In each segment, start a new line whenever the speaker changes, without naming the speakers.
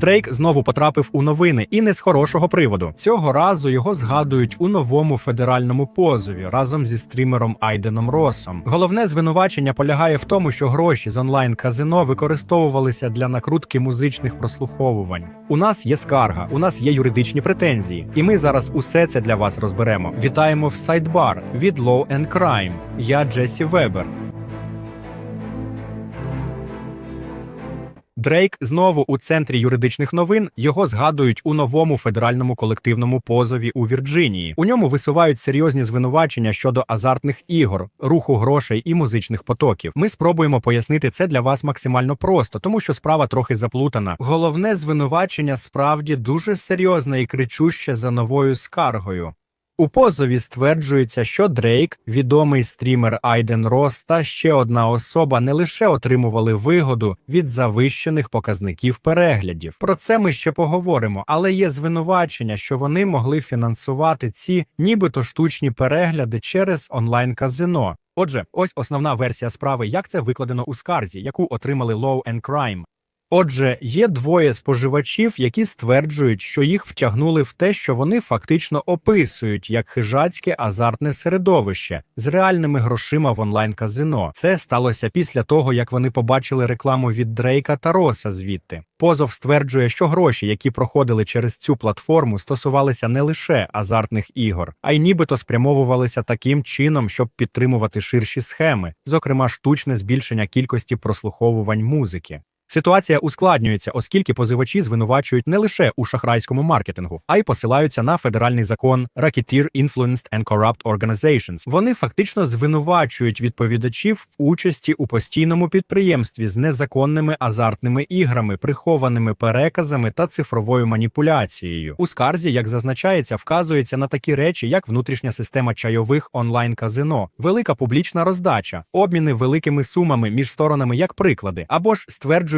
Дрейк знову потрапив у новини і не з хорошого приводу. Цього разу його згадують у новому федеральному позові разом зі стрімером Айденом Росом. Головне звинувачення полягає в тому, що гроші з онлайн казино використовувалися для накрутки музичних прослуховувань. У нас є скарга, у нас є юридичні претензії, і ми зараз усе це для вас розберемо. Вітаємо в сайдбар від Law and Crime. Я Джесі Вебер. Дрейк знову у центрі юридичних новин його згадують у новому федеральному колективному позові у Вірджинії. У ньому висувають серйозні звинувачення щодо азартних ігор, руху грошей і музичних потоків. Ми спробуємо пояснити це для вас максимально просто, тому що справа трохи заплутана. Головне звинувачення справді дуже серйозне і кричуще за новою скаргою. У позові стверджується, що Дрейк, відомий стрімер Айден Рос та ще одна особа не лише отримували вигоду від завищених показників переглядів. Про це ми ще поговоримо, але є звинувачення, що вони могли фінансувати ці нібито штучні перегляди через онлайн-казино. Отже, ось основна версія справи, як це викладено у скарзі, яку отримали Law and Crime. Отже, є двоє споживачів, які стверджують, що їх втягнули в те, що вони фактично описують як хижацьке азартне середовище з реальними грошима в онлайн-казино. Це сталося після того, як вони побачили рекламу від Дрейка та Роса звідти. Позов стверджує, що гроші, які проходили через цю платформу, стосувалися не лише азартних ігор, а й нібито спрямовувалися таким чином, щоб підтримувати ширші схеми, зокрема штучне збільшення кількості прослуховувань музики. Ситуація ускладнюється, оскільки позивачі звинувачують не лише у шахрайському маркетингу, а й посилаються на федеральний закон Racketeer Influenced and Corrupt Organizations. Вони фактично звинувачують відповідачів в участі у постійному підприємстві з незаконними азартними іграми, прихованими переказами та цифровою маніпуляцією. У скарзі, як зазначається, вказується на такі речі, як внутрішня система чайових онлайн-казино, велика публічна роздача, обміни великими сумами між сторонами як приклади, або ж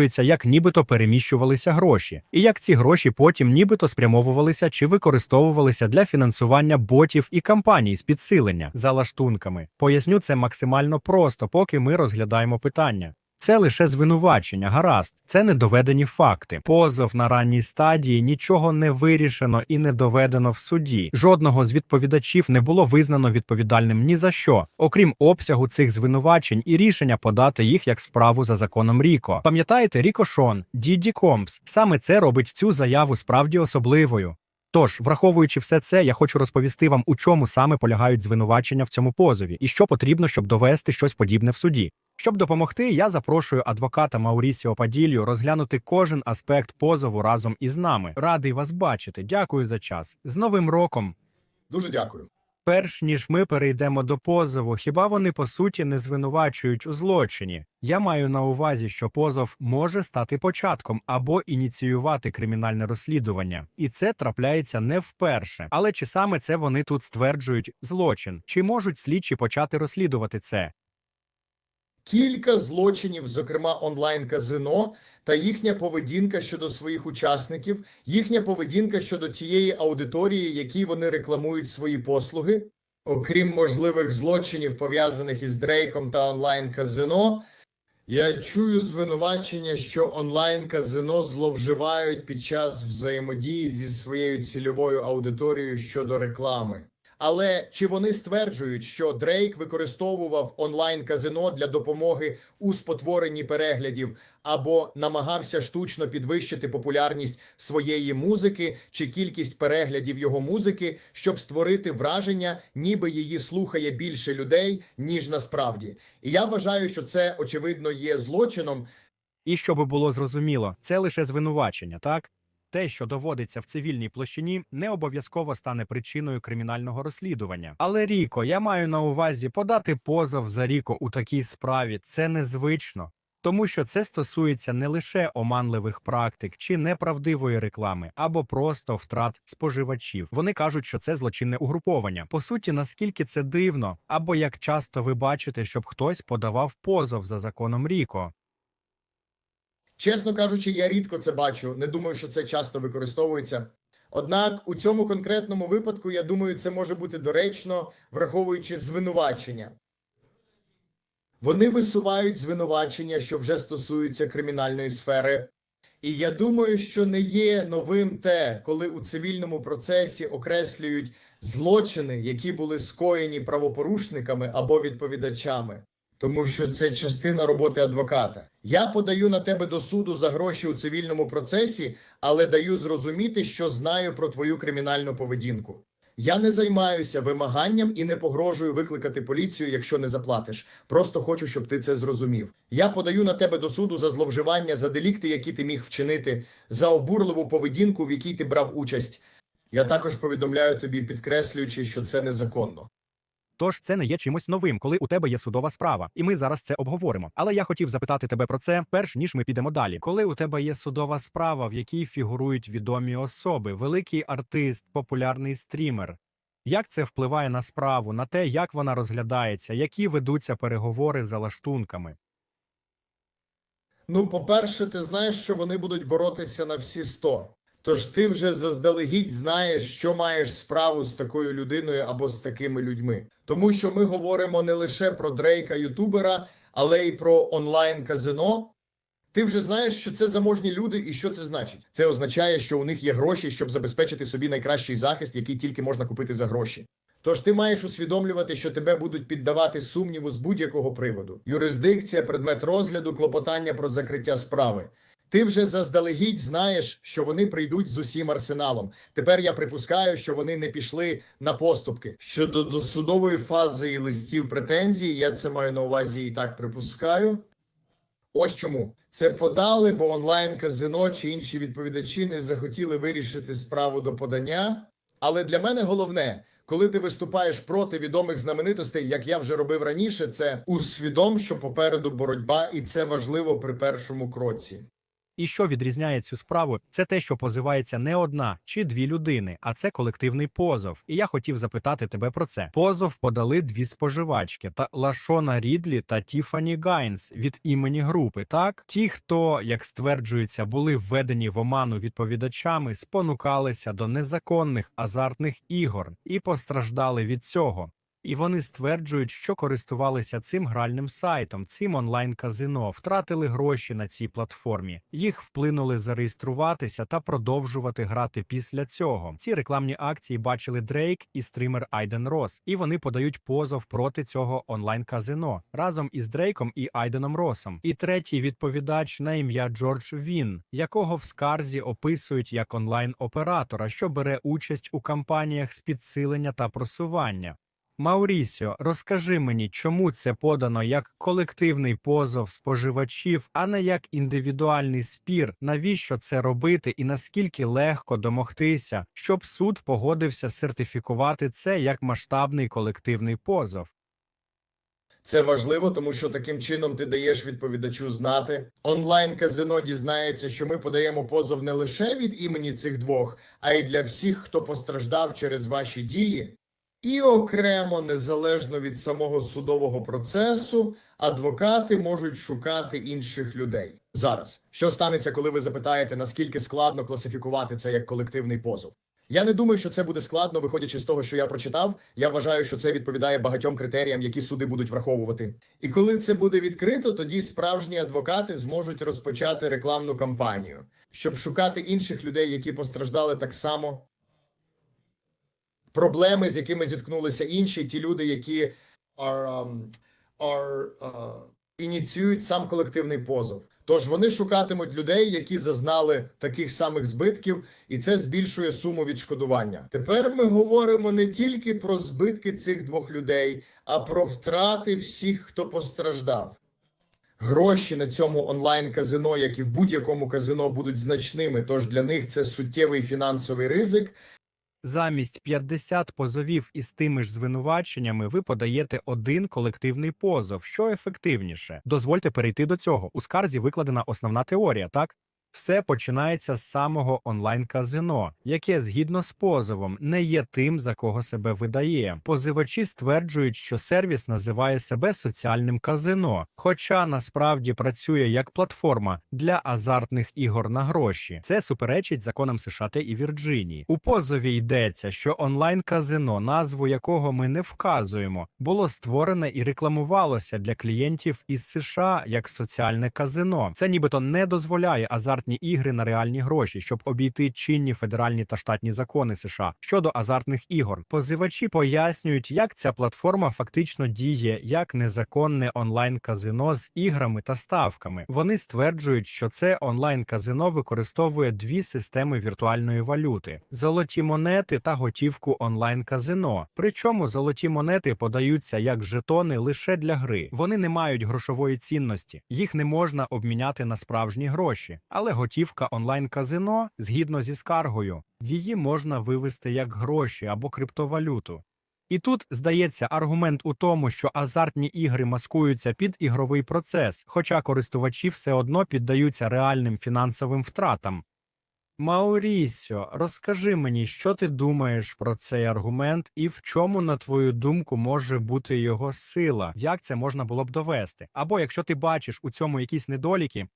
стверджується, як нібито переміщувалися гроші, і як ці гроші потім нібито спрямовувалися чи використовувалися для фінансування ботів і кампаній з підсилення за лаштунками. Поясню це максимально просто, поки ми розглядаємо питання. Це лише звинувачення, гаразд, це не доведені факти. Позов на ранній стадії нічого не вирішено і не доведено в суді. Жодного з відповідачів не було визнано відповідальним ні за що, окрім обсягу цих звинувачень і рішення подати їх як справу за законом Ріко. Пам'ятаєте, Ріко Шон, Діді Компс, саме це робить цю заяву справді особливою. Тож, враховуючи все це, я хочу розповісти вам, у чому саме полягають звинувачення в цьому позові, і що потрібно, щоб довести щось подібне в суді. Щоб допомогти, я запрошую адвоката Маурісіо Паділью розглянути кожен аспект позову разом із нами. Радий вас бачити. Дякую за час. З Новим роком.
Дуже дякую.
Перш ніж ми перейдемо до позову, хіба вони по суті не звинувачують у злочині? Я маю на увазі, що позов може стати початком або ініціювати кримінальне розслідування, і це трапляється не вперше. Але чи саме це вони тут стверджують злочин? Чи можуть слідчі почати розслідувати це?
Кілька злочинів, зокрема онлайн-казино, та їхня поведінка щодо своїх учасників, їхня поведінка щодо тієї аудиторії, якій вони рекламують свої послуги, окрім можливих злочинів, пов'язаних із Дрейком та онлайн-казино. Я чую звинувачення, що онлайн-казино зловживають під час взаємодії зі своєю цільовою аудиторією щодо реклами. Але чи вони стверджують, що Дрейк використовував онлайн-казино для допомоги у спотворенні переглядів або намагався штучно підвищити популярність своєї музики чи кількість переглядів його музики, щоб створити враження, ніби її слухає більше людей, ніж насправді? І я вважаю, що це очевидно є злочином,
І щоб було зрозуміло, це лише звинувачення, так? Те, що доводиться в цивільній площині, не обов'язково стане причиною кримінального розслідування. Але Ріко, я маю на увазі подати позов за Ріко у такій справі це незвично. Тому що це стосується не лише оманливих практик чи неправдивої реклами, або просто втрат споживачів. Вони кажуть, що це злочинне угруповання. По суті, наскільки це дивно, або як часто ви бачите, щоб хтось подавав позов за законом Ріко.
Чесно кажучи, я рідко це бачу. Не думаю, що це часто використовується. Однак у цьому конкретному випадку, я думаю, це може бути доречно, враховуючи звинувачення. Вони висувають звинувачення, що вже стосуються кримінальної сфери. І я думаю, що не є новим те, коли у цивільному процесі окреслюють злочини, які були скоєні правопорушниками або відповідачами. Тому що це частина роботи адвоката. Я подаю на тебе до суду за гроші у цивільному процесі, але даю зрозуміти, що знаю про твою кримінальну поведінку. Я не займаюся вимаганням і не погрожую викликати поліцію, якщо не заплатиш. Просто хочу, щоб ти це зрозумів. Я подаю на тебе до суду за зловживання, за делікти, які ти міг вчинити, за обурливу поведінку, в якій ти брав участь. Я також повідомляю тобі, підкреслюючи, що це незаконно.
Тож це не є чимось новим, коли у тебе є судова справа, і ми зараз це обговоримо. Але я хотів запитати тебе про це, перш ніж ми підемо далі. Коли у тебе є судова справа, в якій фігурують відомі особи, великий артист, популярний стрімер. Як це впливає на справу, на те, як вона розглядається, які ведуться переговори за лаштунками?
Ну, по-перше, ти знаєш, що вони будуть боротися на всі 100. Тож ти вже заздалегідь знаєш, що маєш справу з такою людиною або з такими людьми. Тому що ми говоримо не лише про Дрейка Ютубера, але й про онлайн-казино. Ти вже знаєш, що це заможні люди і що це значить. Це означає, що у них є гроші, щоб забезпечити собі найкращий захист, який тільки можна купити за гроші. Тож ти маєш усвідомлювати, що тебе будуть піддавати сумніву з будь-якого приводу. Юрисдикція, предмет розгляду, клопотання про закриття справи. Ти вже заздалегідь знаєш, що вони прийдуть з усім арсеналом. Тепер я припускаю, що вони не пішли на поступки. Щодо досудової фази і листів претензій, я це маю на увазі і так припускаю. Ось чому це подали, бо онлайн казино чи інші відповідачі не захотіли вирішити справу до подання. Але для мене головне, коли ти виступаєш проти відомих знаменитостей, як я вже робив раніше, це усвідом, що попереду боротьба, і це важливо при першому кроці.
І що відрізняє цю справу, це те, що позивається не одна чи дві людини, а це колективний позов. І я хотів запитати тебе про це. Позов подали дві споживачки та Лашона Рідлі та Тіфані Гайнс від імені групи. Так, ті, хто, як стверджується, були введені в оману відповідачами, спонукалися до незаконних азартних ігор і постраждали від цього. І вони стверджують, що користувалися цим гральним сайтом, цим онлайн-казино, втратили гроші на цій платформі. Їх вплинули зареєструватися та продовжувати грати після цього. Ці рекламні акції бачили Дрейк і стример Айден Рос, і вони подають позов проти цього онлайн-казино разом із Дрейком і Айденом Росом. І третій відповідач на ім'я Джордж Він, якого в скарзі описують як онлайн-оператора, що бере участь у кампаніях з підсилення та просування. Маурісіо, розкажи мені, чому це подано як колективний позов споживачів, а не як індивідуальний спір, навіщо це робити і наскільки легко домогтися, щоб суд погодився сертифікувати це як масштабний колективний позов?
Це важливо, тому що таким чином ти даєш відповідачу знати. Онлайн казино дізнається, що ми подаємо позов не лише від імені цих двох, а й для всіх, хто постраждав через ваші дії. І окремо, незалежно від самого судового процесу, адвокати можуть шукати інших людей. Зараз що станеться, коли ви запитаєте, наскільки складно класифікувати це як колективний позов? Я не думаю, що це буде складно, виходячи з того, що я прочитав. Я вважаю, що це відповідає багатьом критеріям, які суди будуть враховувати. І коли це буде відкрито, тоді справжні адвокати зможуть розпочати рекламну кампанію, щоб шукати інших людей, які постраждали так само. Проблеми, з якими зіткнулися інші, ті люди, які are, um, are, uh, ініціюють сам колективний позов. Тож вони шукатимуть людей, які зазнали таких самих збитків, і це збільшує суму відшкодування. Тепер ми говоримо не тільки про збитки цих двох людей, а про втрати всіх, хто постраждав. Гроші на цьому онлайн-казино, як і в будь-якому казино, будуть значними. Тож для них це суттєвий фінансовий ризик.
Замість 50 позовів із тими ж звинуваченнями ви подаєте один колективний позов, що ефективніше. Дозвольте перейти до цього. У скарзі викладена основна теорія, так? Все починається з самого онлайн-казино, яке згідно з позовом не є тим, за кого себе видає. Позивачі стверджують, що сервіс називає себе соціальним казино, хоча насправді працює як платформа для азартних ігор на гроші. Це суперечить законам США та і Вірджинії. У позові йдеться, що онлайн-казино, назву якого ми не вказуємо, було створене і рекламувалося для клієнтів із США як соціальне казино. Це нібито не дозволяє азартним азартні ігри на реальні гроші, щоб обійти чинні федеральні та штатні закони США щодо азартних ігор. Позивачі пояснюють, як ця платформа фактично діє як незаконне онлайн-казино з іграми та ставками. Вони стверджують, що це онлайн-казино використовує дві системи віртуальної валюти: золоті монети та готівку онлайн-казино. Причому золоті монети подаються як жетони лише для гри. Вони не мають грошової цінності, їх не можна обміняти на справжні гроші. Але готівка онлайн-казино, згідно зі скаргою, її можна вивести як гроші або криптовалюту. І тут здається аргумент у тому, що азартні ігри маскуються під ігровий процес, хоча користувачі все одно піддаються реальним фінансовим втратам. Маурісьо, розкажи мені, що ти думаєш про цей аргумент і в чому, на твою думку, може бути його сила? Як це можна було б довести? Або якщо ти бачиш у цьому якісь недоліки,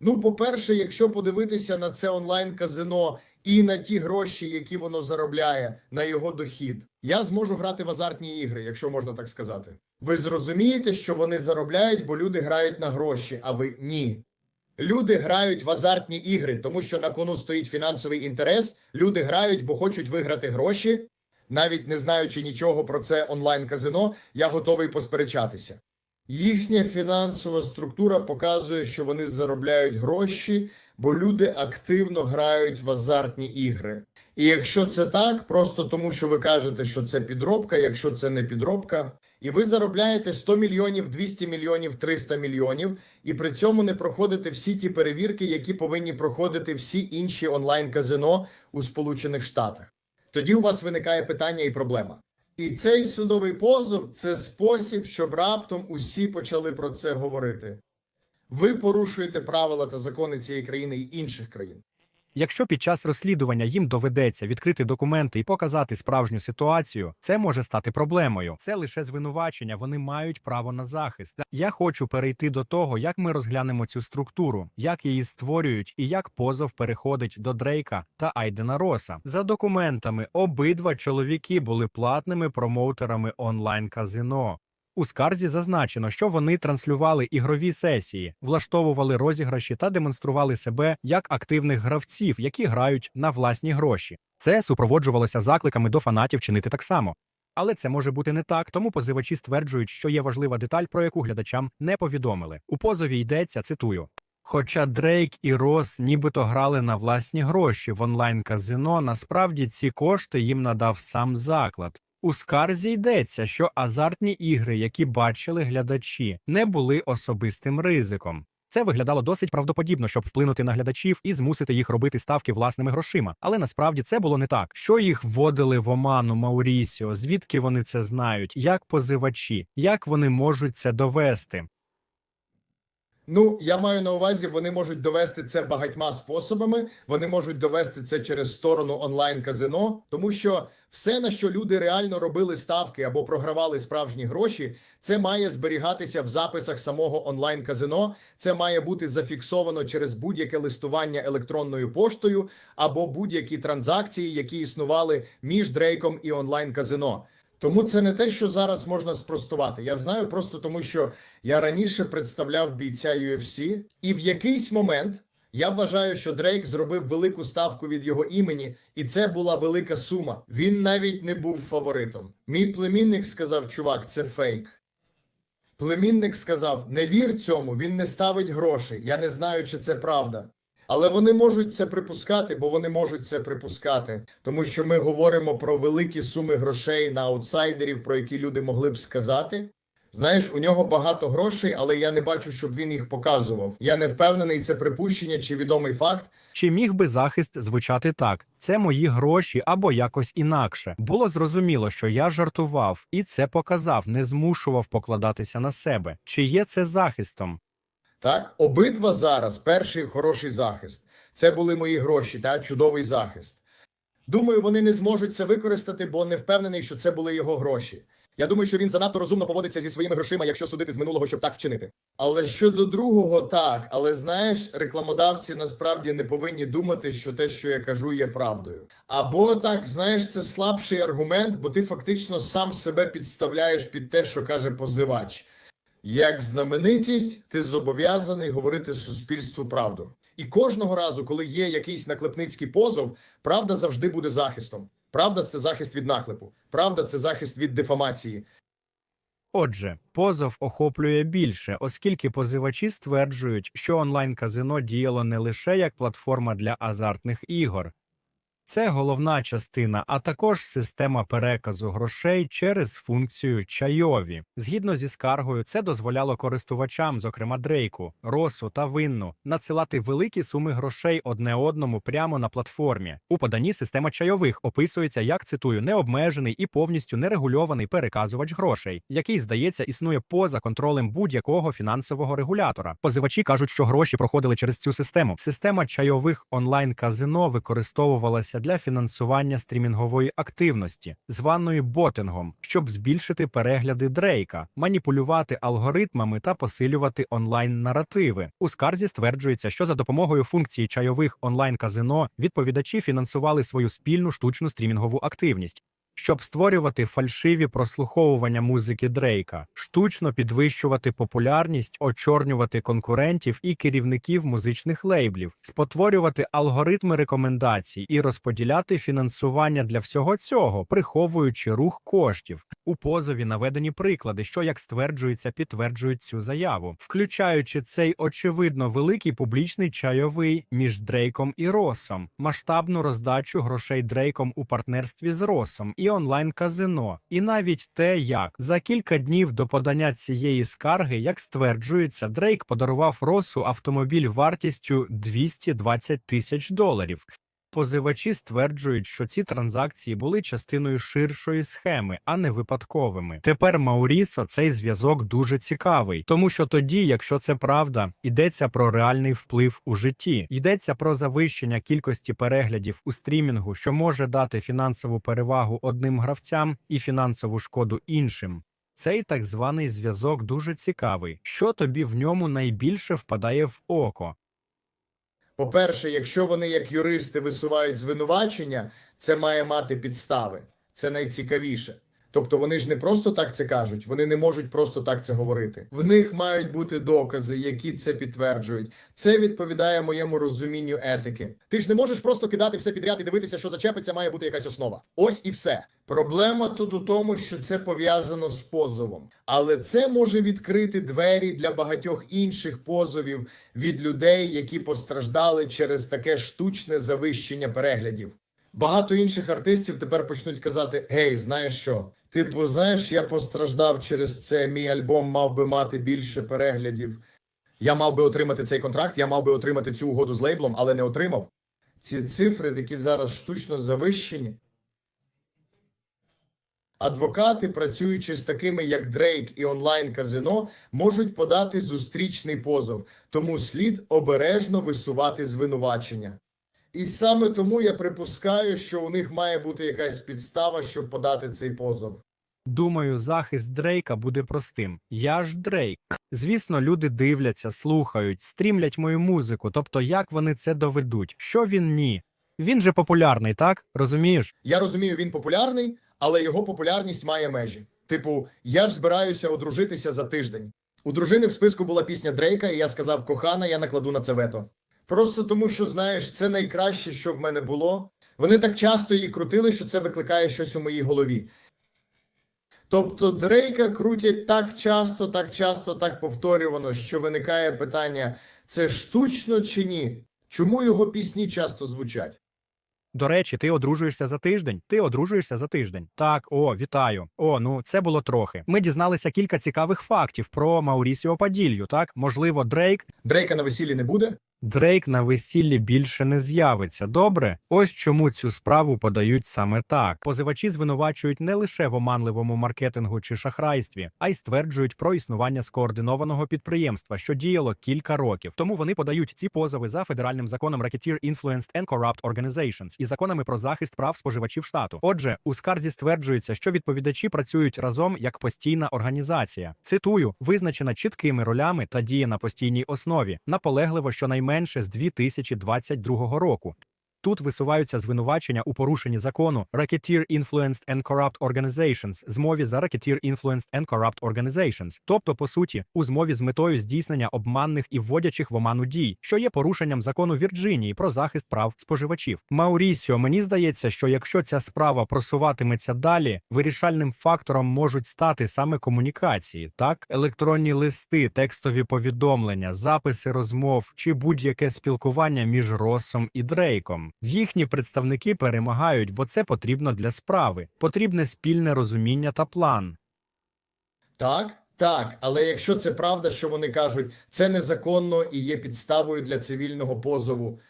Ну, по-перше, якщо подивитися на це онлайн-казино і на ті гроші, які воно заробляє на його дохід, я зможу грати в азартні ігри, якщо можна так сказати. Ви зрозумієте, що вони заробляють, бо люди грають на гроші, а ви ні. Люди грають в азартні ігри, тому що на кону стоїть фінансовий інтерес. Люди грають, бо хочуть виграти гроші. Навіть не знаючи нічого про це онлайн-казино, я готовий посперечатися. Їхня фінансова структура показує, що вони заробляють гроші, бо люди активно грають в азартні ігри. І якщо це так, просто тому що ви кажете, що це підробка, якщо це не підробка, і ви заробляєте 100 мільйонів, 200 мільйонів, 300 мільйонів, і при цьому не проходите всі ті перевірки, які повинні проходити всі інші онлайн-казино у Сполучених Штатах. Тоді у вас виникає питання і проблема. І цей судовий позов це спосіб, щоб раптом усі почали про це говорити. Ви порушуєте правила та закони цієї країни і інших країн.
Якщо під час розслідування їм доведеться відкрити документи і показати справжню ситуацію, це може стати проблемою. Це лише звинувачення, вони мають право на захист. Я хочу перейти до того, як ми розглянемо цю структуру, як її створюють і як позов переходить до Дрейка та Айдена Роса. За документами, обидва чоловіки були платними промоутерами онлайн-казино. У скарзі зазначено, що вони транслювали ігрові сесії, влаштовували розіграші та демонстрували себе як активних гравців, які грають на власні гроші. Це супроводжувалося закликами до фанатів чинити так само. Але це може бути не так, тому позивачі стверджують, що є важлива деталь, про яку глядачам не повідомили. У позові йдеться, цитую. Хоча Дрейк і Рос нібито грали на власні гроші в онлайн-казино, насправді ці кошти їм надав сам заклад. У скарзі йдеться, що азартні ігри, які бачили глядачі, не були особистим ризиком. Це виглядало досить правдоподібно, щоб вплинути на глядачів і змусити їх робити ставки власними грошима. Але насправді це було не так. Що їх вводили в оману Маурісіо? Звідки вони це знають? Як позивачі? Як вони можуть це довести?
Ну, я маю на увазі, вони можуть довести це багатьма способами. Вони можуть довести це через сторону онлайн-казино, тому що все, на що люди реально робили ставки або програвали справжні гроші, це має зберігатися в записах самого онлайн-казино. Це має бути зафіксовано через будь-яке листування електронною поштою або будь-які транзакції, які існували між Дрейком і онлайн-казино. Тому це не те, що зараз можна спростувати. Я знаю просто тому, що я раніше представляв бійця UFC, і в якийсь момент я вважаю, що Дрейк зробив велику ставку від його імені, і це була велика сума. Він навіть не був фаворитом. Мій племінник сказав: чувак, це фейк. Племінник сказав: не вір цьому, він не ставить грошей. Я не знаю, чи це правда. Але вони можуть це припускати, бо вони можуть це припускати, тому що ми говоримо про великі суми грошей на аутсайдерів, про які люди могли б сказати. Знаєш, у нього багато грошей, але я не бачу, щоб він їх показував. Я не впевнений, це припущення чи відомий факт.
Чи міг би захист звучати так: це мої гроші або якось інакше? Було зрозуміло, що я жартував, і це показав, не змушував покладатися на себе. Чи є це захистом?
Так, обидва зараз перший хороший захист. Це були мої гроші, та чудовий захист. Думаю, вони не зможуть це використати, бо не впевнений, що це були його гроші. Я думаю, що він занадто розумно поводиться зі своїми грошима, якщо судити з минулого, щоб так вчинити. Але щодо другого, так. Але знаєш, рекламодавці насправді не повинні думати, що те, що я кажу, є правдою. Або так, знаєш, це слабший аргумент, бо ти фактично сам себе підставляєш під те, що каже позивач. Як знаменитість, ти зобов'язаний говорити суспільству правду. І кожного разу, коли є якийсь наклепницький позов, правда завжди буде захистом. Правда це захист від наклепу. Правда це захист від дефамації.
Отже, позов охоплює більше, оскільки позивачі стверджують, що онлайн-казино діяло не лише як платформа для азартних ігор. Це головна частина, а також система переказу грошей через функцію чайові. Згідно зі скаргою, це дозволяло користувачам, зокрема Дрейку, Росу та Винну, надсилати великі суми грошей одне одному прямо на платформі. У поданні система чайових описується як цитую необмежений і повністю нерегульований переказувач грошей, який, здається, існує поза контролем будь-якого фінансового регулятора. Позивачі кажуть, що гроші проходили через цю систему. Система чайових онлайн-казино використовувалася для фінансування стрімінгової активності, званої ботингом, щоб збільшити перегляди Дрейка, маніпулювати алгоритмами та посилювати онлайн-наративи. У скарзі стверджується, що за допомогою функції чайових онлайн-казино відповідачі фінансували свою спільну штучну стрімінгову активність. Щоб створювати фальшиві прослуховування музики Дрейка, штучно підвищувати популярність, очорнювати конкурентів і керівників музичних лейблів, спотворювати алгоритми рекомендацій і розподіляти фінансування для всього цього, приховуючи рух коштів. У позові наведені приклади, що, як стверджується, підтверджують цю заяву, включаючи цей очевидно великий публічний чайовий між Дрейком і Росом, масштабну роздачу грошей Дрейком у партнерстві з Росом і онлайн-казино, і навіть те, як за кілька днів до подання цієї скарги, як стверджується, Дрейк подарував Росу автомобіль вартістю 220 тисяч доларів. Позивачі стверджують, що ці транзакції були частиною ширшої схеми, а не випадковими. Тепер Маурісо цей зв'язок дуже цікавий, тому що тоді, якщо це правда, йдеться про реальний вплив у житті, йдеться про завищення кількості переглядів у стрімінгу, що може дати фінансову перевагу одним гравцям і фінансову шкоду іншим. Цей так званий зв'язок дуже цікавий. Що тобі в ньому найбільше впадає в око?
По-перше, якщо вони як юристи висувають звинувачення, це має мати підстави. Це найцікавіше. Тобто вони ж не просто так це кажуть, вони не можуть просто так це говорити. В них мають бути докази, які це підтверджують. Це відповідає моєму розумінню етики. Ти ж не можеш просто кидати все підряд і дивитися, що зачепиться, має бути якась основа. Ось і все. Проблема тут у тому, що це пов'язано з позовом, але це може відкрити двері для багатьох інших позовів від людей, які постраждали через таке штучне завищення переглядів. Багато інших артистів тепер почнуть казати: Гей, знаєш що? Типу, знаєш, я постраждав через це. Мій альбом мав би мати більше переглядів. Я мав би отримати цей контракт, я мав би отримати цю угоду з лейблом, але не отримав. Ці цифри, які зараз штучно завищені. Адвокати, працюючи з такими, як Дрейк і онлайн-казино, можуть подати зустрічний позов, тому слід обережно висувати звинувачення. І саме тому я припускаю, що у них має бути якась підстава, щоб подати цей позов.
Думаю, захист Дрейка буде простим. Я ж Дрейк. Звісно, люди дивляться, слухають, стрімлять мою музику. Тобто, як вони це доведуть? Що він ні? Він же популярний, так? Розумієш?
Я розумію, він популярний, але його популярність має межі. Типу, я ж збираюся одружитися за тиждень. У дружини в списку була пісня Дрейка, і я сказав: кохана, я накладу на це вето. Просто тому, що знаєш, це найкраще, що в мене було. Вони так часто її крутили, що це викликає щось у моїй голові. Тобто Дрейка крутять так часто, так часто, так повторювано, що виникає питання: це штучно чи ні? Чому його пісні часто звучать?
До речі, ти одружуєшся за тиждень. Ти одружуєшся за тиждень. Так, о, вітаю. О, ну це було трохи. Ми дізналися кілька цікавих фактів про Маурісіо Паділью. Так, можливо, Дрейк.
Дрейка на весіллі не буде?
Дрейк на весіллі більше не з'явиться. Добре, ось чому цю справу подають саме так. Позивачі звинувачують не лише в оманливому маркетингу чи шахрайстві, а й стверджують про існування скоординованого підприємства, що діяло кілька років. Тому вони подають ці позови за федеральним законом Racketeer Influenced and Corrupt Organizations і законами про захист прав споживачів штату. Отже, у скарзі стверджується, що відповідачі працюють разом як постійна організація. Цитую, визначена чіткими ролями та діє на постійній основі, наполегливо щонайменше з 2022 року. Тут висуваються звинувачення у порушенні закону Racketeer Influenced and Corrupt Organizations, змові за Racketeer Influenced and Corrupt Organizations, тобто, по суті, у змові з метою здійснення обманних і вводячих в оману дій, що є порушенням закону Вірджинії про захист прав споживачів. Маурісіо, мені здається, що якщо ця справа просуватиметься далі, вирішальним фактором можуть стати саме комунікації, так електронні листи, текстові повідомлення, записи розмов чи будь-яке спілкування між Росом і Дрейком. Їхні представники перемагають, бо це потрібно для справи. Потрібне спільне розуміння та план.
Так, так, але якщо це правда, що вони кажуть, це незаконно і є підставою для цивільного позову.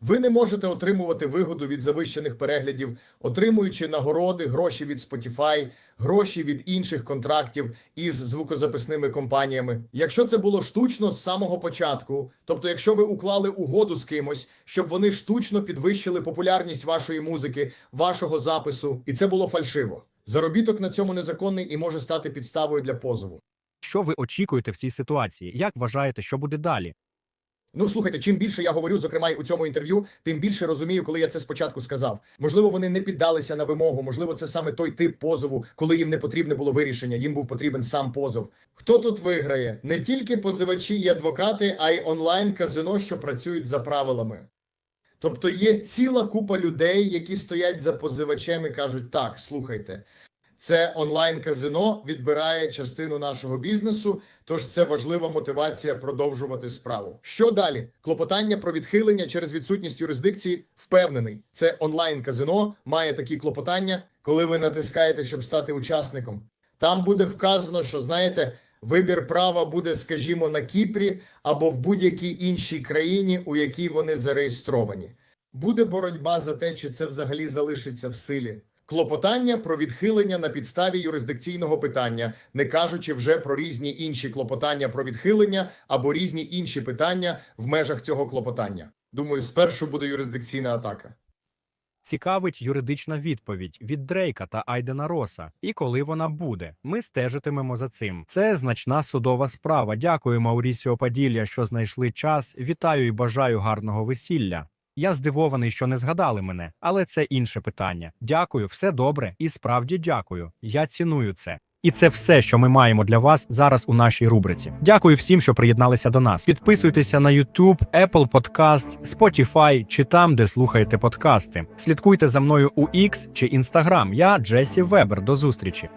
Ви не можете отримувати вигоду від завищених переглядів, отримуючи нагороди, гроші від Spotify, гроші від інших контрактів із звукозаписними компаніями. Якщо це було штучно з самого початку, тобто якщо ви уклали угоду з кимось, щоб вони штучно підвищили популярність вашої музики, вашого запису, і це було фальшиво. Заробіток на цьому незаконний і може стати підставою для позову.
Що ви очікуєте в цій ситуації? Як вважаєте, що буде далі?
Ну, слухайте, чим більше я говорю, зокрема у цьому інтерв'ю, тим більше розумію, коли я це спочатку сказав. Можливо, вони не піддалися на вимогу, можливо, це саме той тип позову, коли їм не потрібне було вирішення, їм був потрібен сам позов. Хто тут виграє? Не тільки позивачі і адвокати, а й онлайн казино, що працюють за правилами. Тобто є ціла купа людей, які стоять за позивачем і кажуть: так, слухайте, це онлайн-казино відбирає частину нашого бізнесу, тож це важлива мотивація продовжувати справу. Що далі? Клопотання про відхилення через відсутність юрисдикції впевнений. Це онлайн-казино має такі клопотання, коли ви натискаєте, щоб стати учасником. Там буде вказано, що знаєте, вибір права буде, скажімо, на Кіпрі або в будь-якій іншій країні, у якій вони зареєстровані. Буде боротьба за те, чи це взагалі залишиться в силі. Клопотання про відхилення на підставі юрисдикційного питання, не кажучи вже про різні інші клопотання про відхилення або різні інші питання в межах цього клопотання. Думаю, спершу буде юрисдикційна атака.
Цікавить юридична відповідь від Дрейка та Айдена Роса. І коли вона буде, ми стежитимемо за цим. Це значна судова справа. Дякую, Маурісіо Паділля, що знайшли час. Вітаю і бажаю гарного весілля. Я здивований, що не згадали мене, але це інше питання. Дякую, все добре, і справді дякую. Я ціную це. І це все, що ми маємо для вас зараз у нашій рубриці. Дякую всім, що приєдналися до нас. Підписуйтеся на YouTube, Apple Podcasts, Spotify чи там, де слухаєте подкасти. Слідкуйте за мною у X чи Instagram. Я Джесі Вебер. До зустрічі.